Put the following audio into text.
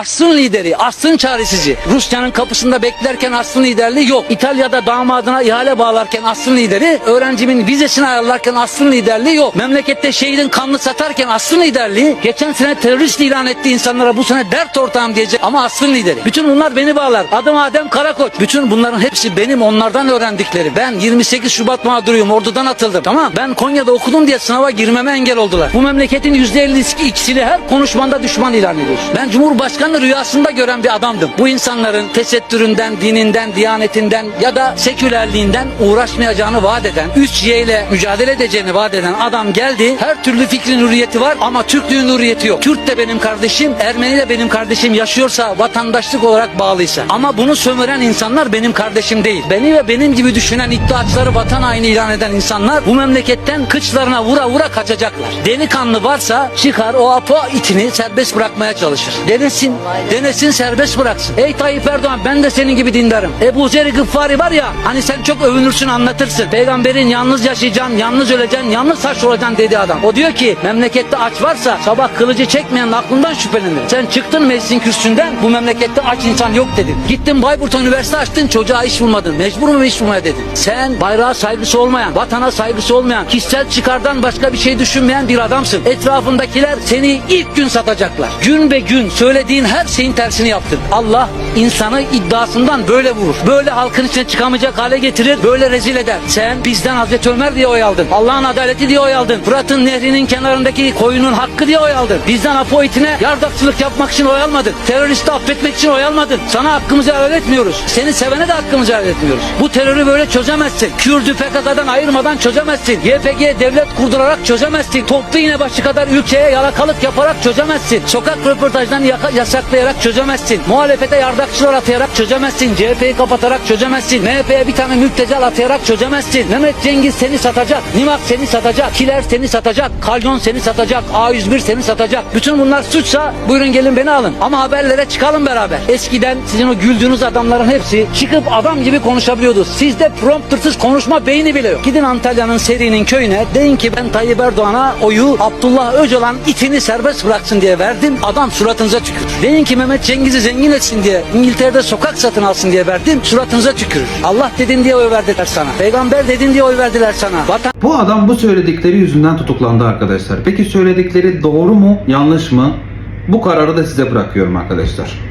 Asrın lideri, asrın çaresizi. Rusya'nın kapısında beklerken asrın liderliği yok. İtalya'da damadına ihale bağlarken asrın lideri, öğrencimin vizesini ayarlarken asrın liderliği yok. Memlekette şehidin kanını satarken asrın liderliği, geçen sene terörist ilan ettiği insanlara bu sene dert ortağım diyecek ama asrın lideri. Bütün bunlar beni bağlar. Adım Adem Karakoç. Bütün bunların hepsi benim onlardan öğrendikleri. Ben 28 Şubat mağduruyum. Ordudan atıldım. Tamam. Ben Konya'da okudum diye sınava girmeme engel oldular. Bu memleketin %52'sini her konuşmanda düşman ilan ediyorsun. Ben Cumhurbaşkanı rüyasında gören bir adamdım. Bu insanların tesettüründen, dininden, diyanetinden ya da sekülerliğinden uğraşmayacağını vaat eden, 3Y ile mücadele edeceğini vaat eden adam geldi. Her türlü fikrin hürriyeti var ama Türklüğün hürriyeti yok. Kürt de benim kardeşim, Ermeni de benim kardeşim yaşıyorsa, vatandaşlık olarak bağlıysa. Ama bunu sömüren insanlar benim kardeşim değil. Beni ve benim gibi düşünen iddiaçları vatan haini ilan eden insanlar bu memleketten kıçlarına vura vura kaçacaklar. Delikanlı varsa çıkar o apo itini serbest bırakmaya çalışır. Denesin, denesin serbest bıraksın. Ey Tayyip Erdoğan ben de senin gibi dindarım. Ebu Zer Gıffari var ya hani sen çok övünürsün anlatırsın. Peygamberin yalnız yaşayacaksın, yalnız öleceksin, yalnız saç olacaksın dedi adam. O diyor ki memlekette aç varsa sabah kılıcı çekmeyen aklından şüphelenir. Sen çıktın meclisin kürsüsünden bu memlekette aç insan yok dedin. Gittin Bayburt'a üniversite açtın çocuğa iş bulmadın. Mecbur mu iş bulmaya dedin. Sen bayrağa saygısı olmayan, vatana saygısı olmayan, kişisel çıkardan başka bir şey düşünmeyen bir adamsın. Etrafındakiler seni ilk gün satacaklar. Gün be gün söylediğin her şeyin tersini yaptın. Allah insanı iddiasından böyle vurur. Böyle halkın içine çıkamayacak hale getirir, böyle rezil eder. Sen bizden Hazreti Ömer diye oy aldın. Allah'ın adaleti diye oy aldın. Fırat'ın nehrinin kenarındaki koyunun hakkı diye oy aldın. Bizden apoitine yardakçılık yapmak için oy almadın. Teröristi affetmek için oy almadın. Sana hakkımızı helal etmiyoruz. Seni sevene de hakkımızı helal etmiyoruz. Bu terörü böyle çözemezsin. Kürdü PKK'dan ayırmadan çözemezsin. YPG'ye devlet kurdurarak çözemezsin. Toplu iğne başı kadar ülkeye yalakalık yaparak çözemezsin. Sokak röportajlarını yaka- yasaklayarak çözemezsin. Muhalefete yardakçılar atayarak çözemezsin. CHP'yi kapatarak çözemezsin. MHP'ye bir tane mülteci atayarak çözemezsin. Mehmet Cengiz seni satacak. Nimak seni satacak. Kiler seni satacak. Kalyon seni satacak. A101 seni satacak. Bütün bunlar suçsa buyurun gelin beni alın. Ama haberlere çıkalım beraber. Eskiden sizin o güldüğünüz adamların hepsi çıkıp adam gibi konuşabiliyordu. Sizde promptersız konuşma beyni bile yok. Gidin Antalya'nın Seri'nin köyüne deyin ki ben Tayyip Erdoğan'a oyu Abdullah Öcalan itini serbest bıraksın diye verdim. Adam suratınıza tükürür. Deyin ki Mehmet Cengiz'i zengin etsin diye İngiltere'de sokak satın alsın diye verdim. Suratınıza tükürür. Allah dedin diye oy verdiler sana. Peygamber dedin diye oy verdiler sana. Vatan Bu adam bu söyledikleri yüzünden tutuklandı arkadaşlar. Peki söyledikleri doğru mu, yanlış mı? Bu kararı da size bırakıyorum arkadaşlar.